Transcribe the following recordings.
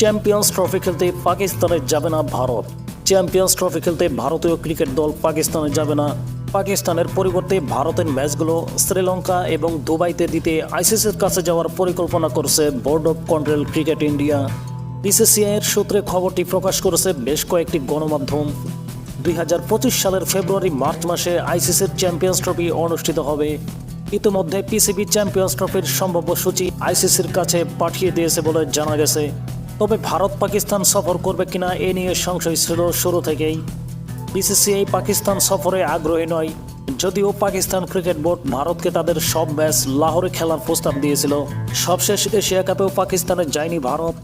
Champions trophy খেলতে পাকিস্তানে যাবে না ভারত। চ্যাম্পিয়ন্স ট্রফি খেলতে ভারতীয় ক্রিকেট দল পাকিস্তানে যাবে না। পাকিস্তানের পরিবর্তে ভারতের ম্যাচগুলো শ্রীলঙ্কা এবং দুবাইতে দিতে আইসিসির কাছে যাওয়ার পরিকল্পনা করছে board of control cricket India BCCI এর সূত্রে খবরটি প্রকাশ করেছে বেশ কয়েকটি গণমাধ্যম। দুই হাজার পঁচিশ সালের ফেব্রুয়ারি মার্চ মাসে আইসিসির চ্যাম্পিয়ন্স ট্রফি অনুষ্ঠিত হবে। ইতিমধ্যে পিসিবি চ্যাম্পিয়ন্স ট্রফির সম্ভাব্য সূচি আইসিসির কাছে পাঠিয়ে দিয়েছে বলে জানা গেছে। তবে ভারত পাকিস্তান সফর করবে কিনা এ নিয়ে সংশয় ছিল শুরু থেকেই। বিসিসিআই পাকিস্তান সফরে আগ্রহী নয়, যদিও পাকিস্তান ক্রিকেট বোর্ড ভারতকে তাদের সব ম্যাচ লাহোরে খেলার প্রস্তাব দিয়েছিল। সবশেষ এশিয়া কাপেও পাকিস্তানে যায়নি ভারত।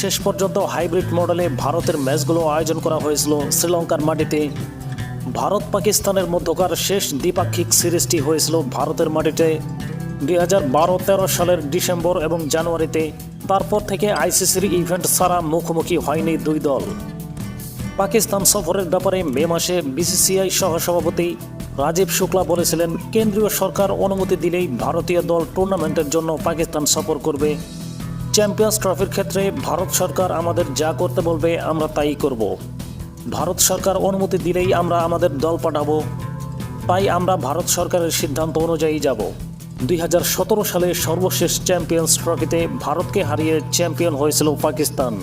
শেষ পর্যন্ত হাইব্রিড মডেলে ভারতের ম্যাচগুলো আয়োজন করা হয়েছিল শ্রীলঙ্কার মাটিতে। ভারত পাকিস্তানের মধ্যকার শেষ দ্বিপাক্ষিক সিরিজটি হয়েছিল ভারতের মাটিতে। দুই হাজার বারো, তেরো সালের ডিসেম্বর এবং জানুয়ারিতে, তারপর থেকে আইসিসির ইভেন্ট ছাড়া মুখোমুখি হয়নি দুই দল। পাকিস্তান সফরের ব্যাপারে মে মাসে বিসিসিআই সহসভাপতি রাজীব শুক্লা বলেছিলেন, কেন্দ্রীয় সরকার অনুমতি দিলেই ভারতীয় দল টুর্নামেন্টের জন্য পাকিস্তান সফর করবে। চ্যাম্পিয়ন্স ট্রফির ক্ষেত্রে ভারত সরকার আমাদের যা করতে বলবে আমরা তাই করব। ভারত সরকার অনুমতি দিলেই আমরা আমাদের দল পাঠাবো। তাই আমরা ভারত সরকারের সিদ্ধান্ত অনুযায়ী যাব। দুই হাজার সতেরো সালে সর্বশেষ চ্যাম্পিয়ন্স ট্রফিতে ভারতকে হারিয়ে চ্যাম্পিয়ন হয়েছিল পাকিস্তান।